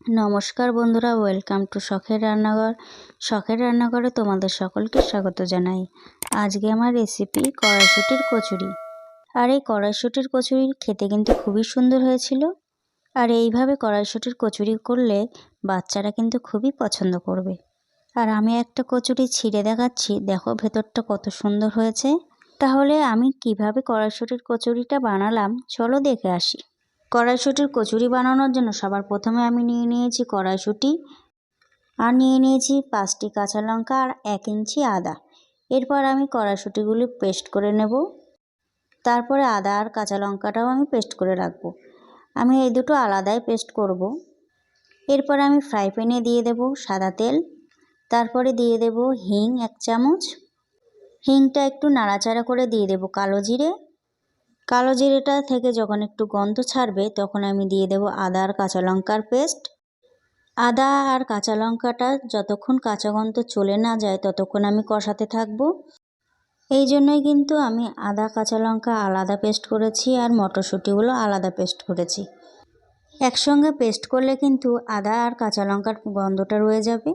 নমস্কার বন্ধুরা, welcome to শখের রান্নাঘর। শখের রান্নাঘরে তোমাদের সকলকে স্বাগত জানাই। আজকে আমার রেসিপি কড়াইশুটির কচুরি। আর এই কড়াইশুটির কচুরি খেতে কিন্তু খুবই সুন্দর হয়েছিল। আর এইভাবে কড়াইশুটির কচুরি করলে বাচ্চারা কিন্তু খুবই পছন্দ করবে। আর আমি একটা কচুরি ছিঁড়ে দেখাচ্ছি, দেখো ভেতরটা কত সুন্দর হয়েছে। তাহলে আমি কীভাবে কড়াইশুটির কচুরিটা বানালাম, চলো দেখে আসি। কড়াইশুটির কচুরি বানানোর জন্য সবার প্রথমে আমি নিয়ে নিয়েছি কড়াইশুটি আর নিয়ে নিয়েছি পাঁচটি কাঁচা লঙ্কা আর এক ইঞ্চি আদা। এরপর আমি কড়াইশুটিগুলি পেস্ট করে নেব। তারপরে আদা আর কাঁচা লঙ্কাটাও আমি পেস্ট করে রাখব। আমি এই দুটো আলাদাই পেস্ট করব। এরপর আমি ফ্রাই প্যানে দিয়ে দেব সাদা তেল। তারপরে দিয়ে দেব হিং এক চামচ। হিংটা একটু নাড়াচাড়া করে দিয়ে দেব কালো জিরে। কালো জিরেটা থেকে যখন একটু গন্ধ ছাড়বে, তখন আমি দিয়ে দেব আদা আর কাঁচা লঙ্কার পেস্ট। আদা আর কাঁচা লঙ্কাটা যতক্ষণ কাঁচা গন্ধ চলে না যায়, ততক্ষণ আমি কষাতে থাকব। এই জন্যই কিন্তু আমি আদা, কাঁচা লঙ্কা আলাদা পেস্ট করেছি আর মটরশুঁটিগুলো আলাদা পেস্ট করেছি। একসঙ্গে পেস্ট করলে কিন্তু আদা আর কাঁচা লঙ্কার গন্ধটা রয়ে যাবে।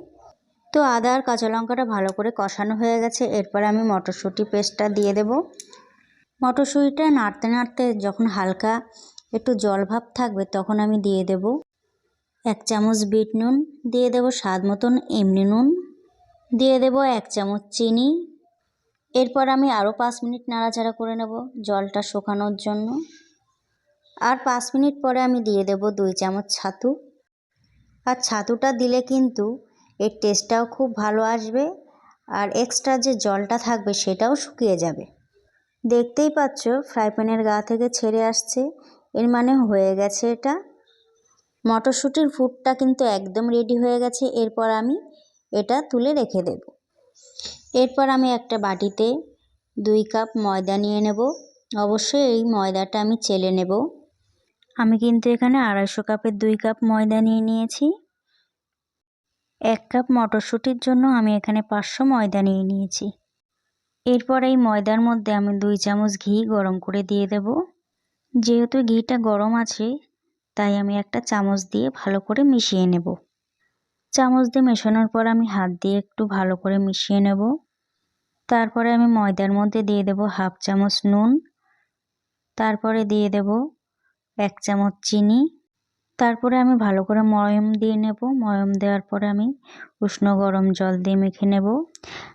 তো আদা আর কাঁচা লঙ্কাটা ভালো করে কষানো হয়ে গেছে, এরপর আমি মটরশুঁটি পেস্টটা দিয়ে দেবো। মটরশুঁটিটা নাড়তে নাড়তে যখন হালকা একটু জল ভাব থাকবে তখন আমি দিয়ে দেব এক চামচ বিট নুন, দিয়ে দেব স্বাদ মতন এমনি নুন, দিয়ে দেব এক চামচ চিনি। এরপর আমি আরও পাঁচ মিনিট নাড়াচাড়া করে নেব জলটা শুকানোর জন্য। আর পাঁচ মিনিট পরে আমি দিয়ে দেব দুই চামচ ছাতু। আর ছাতুটা দিলে কিন্তু এর টেস্টটাও খুব ভালো আসবে আর এক্সট্রা যে জলটা থাকবে সেটাও শুকিয়ে যাবে। দেখতেই পাচ্ছ, ফ্রাই প্যানের গা থেকে ছেড়ে আসছে। এর মানে হয়ে গেছে এটা। মটরশুঁটির ফুটটা কিন্তু একদম রেডি হয়ে গেছে। এরপর আমি এটা তুলে রেখে দেব। এরপর আমি একটা বাটিতে দুই কাপ ময়দা নিয়ে নেব। অবশ্যই এই ময়দাটা আমি চেলে নেব। আমি কিন্তু এখানে আড়াইশো কাপের দুই কাপ ময়দা নিয়ে নিয়েছি। এক কাপ মটরশুঁটির জন্য আমি এখানে পাঁচশো ময়দা নিয়ে নিয়েছি। এরপর এই ময়দার মধ্যে আমি দুই চামচ ঘি গরম করে দিয়ে দেব। যেহেতু ঘিটা গরম আছে, তাই আমি একটা চামচ দিয়ে ভালো করে মিশিয়ে নেব। চামচ দিয়ে মেশানোর পর আমি হাত দিয়ে একটু ভালো করে মিশিয়ে নেব। তারপরে আমি ময়দার মধ্যে দিয়ে দেব হাফ চামচ নুন। তারপরে দিয়ে দেব এক চামচ চিনি। তারপরে আমি ভালো করে ময়ম দিয়ে নেব। ময়ম দেওয়ার পরে আমি উষ্ণ গরম জল দিয়ে মেখে নেব।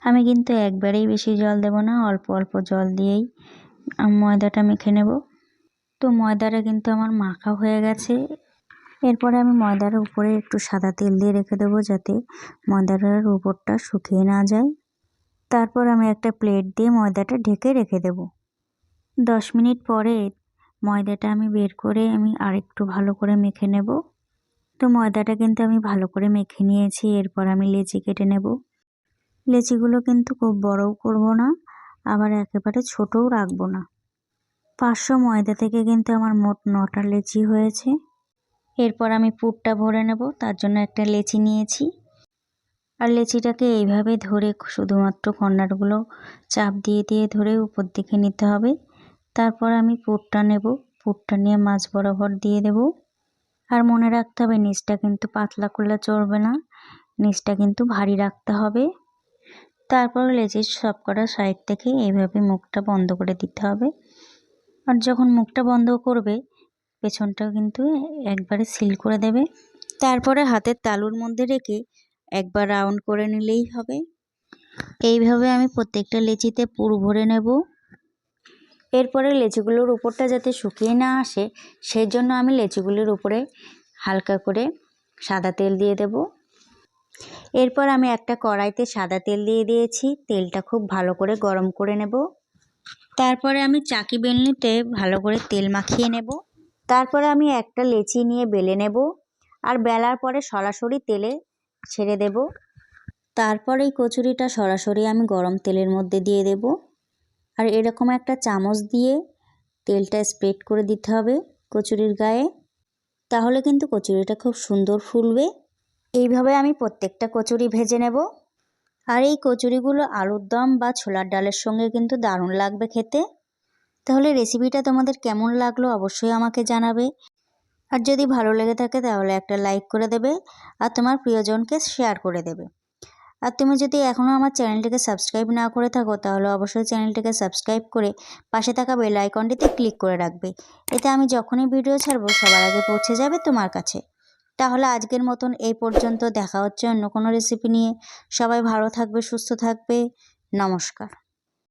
আমি কিন্তু একবারেই বেশি জল দেব না, অল্প অল্প জল দিয়েই ময়দাটা মেখে নেব। তো ময়দাটা কিন্তু আমার মাখা হয়ে গেছে। এরপরে আমি ময়দার উপরে একটু সাদা তেল দিয়ে রেখে দেবো যাতে ময়দাটার উপরটা শুকিয়ে না যায়। তারপর আমি একটা প্লেট দিয়ে ময়দাটা ঢেকে রেখে দেব। দশ মিনিট পরে ময়দাটা আমি বের করে আমি আরেকটু ভালো করে মেখে নেব। তো ময়দাটা কিন্তু আমি ভালো করে মেখে নিয়েছি, এরপর আমি লেচি কেটে নেব। লেচিগুলো কিন্তু খুব বড়ও করব না, আবার একেবারে ছোটও রাখব না। পাঁচশো ময়দা থেকে কিন্তু আমার মোট নটা লেচি হয়েছে। এরপর আমি পুরটা ভরে নেব, তার জন্য একটা লেচি নিয়েছি। আর লেচিটাকে এইভাবে ধরে শুধুমাত্র কর্নারগুলো চাপ দিয়ে দিয়ে ধরে উপর দিকে নিতে হবে। তারপর আমি পুরটা নেব। পুরটা নিয়ে মাছ বরাবর দিয়ে দেব। আর মনে রাখতে হবে, নিচটা কিন্তু পাতলা করলে চলবে না। নিচটা কিন্তু ভারী রাখতে হবে। তারপর লেজের সব কটা সাইড থেকে এইভাবে মুখটা বন্ধ করে দিতে হবে। আর যখন মুখটা বন্ধ করবে পেছনটা কিন্তু একবারে সিল করে দেবে। তারপরে হাতের তালুর মধ্যে রেখে একবার রাউন্ড করে নিলেই হবে। এইভাবে আমি প্রত্যেকটা লেচিতে পুর ভরে নেব। এরপরে লেচিগুলোর উপরটা যাতে শুকিয়ে না আসে সেই জন্য আমি লেচিগুলির উপরে হালকা করে সাদা তেল দিয়ে দেব। এরপর আমি একটা কড়াইতে সাদা তেল দিয়ে দিয়েছি, তেলটা খুব ভালো করে গরম করে নেব। তারপরে আমি চাকি বেলনিতে ভালো করে তেল মাখিয়ে নেব। তারপরে আমি একটা লেচি নিয়ে বেলে নেব আর বেলার পরে সরাসরি তেলে ছেড়ে দেব। তারপরে এই কচুরিটা সরাসরি আমি গরম তেলের মধ্যে দিয়ে দেব। আর এরকম একটা চামচ দিয়ে তেলটা স্প্রেড করে দিতে হবে কচুরির গায়ে। তাহলে কিন্তু কচুরিটা খুব সুন্দর ফুলবে। এইভাবে আমি প্রত্যেকটা কচুরি ভেজে নেব। আর এই কচুরিগুলো আলুর দম বা ছোলার ডালের সঙ্গে কিন্তু দারুণ লাগবে খেতে। তাহলে রেসিপিটা তোমাদের কেমন লাগল অবশ্যই আমাকে জানাবে। আর যদি ভালো লেগে থাকে তাহলে একটা লাইক করে দেবে। আর তোমার প্রিয়জনকে শেয়ার করে দেবে। আর তুমি যদি এখনও আমার চ্যানেলটিকে সাবস্ক্রাইব না করে থাকো, তাহলে অবশ্যই চ্যানেলটিকে সাবস্ক্রাইব করে পাশে থাকা বেল আইকনটিতে ক্লিক করে রাখবে। এতে আমি যখনই ভিডিও ছাড়বো, সবার আগে পৌঁছে যাবে তোমার কাছে। তাহলে আজকের মতন এই পর্যন্ত। দেখা হচ্ছে অন্য কোনো রেসিপি নিয়ে। সবাই ভালো থাকবে, সুস্থ থাকবে। নমস্কার।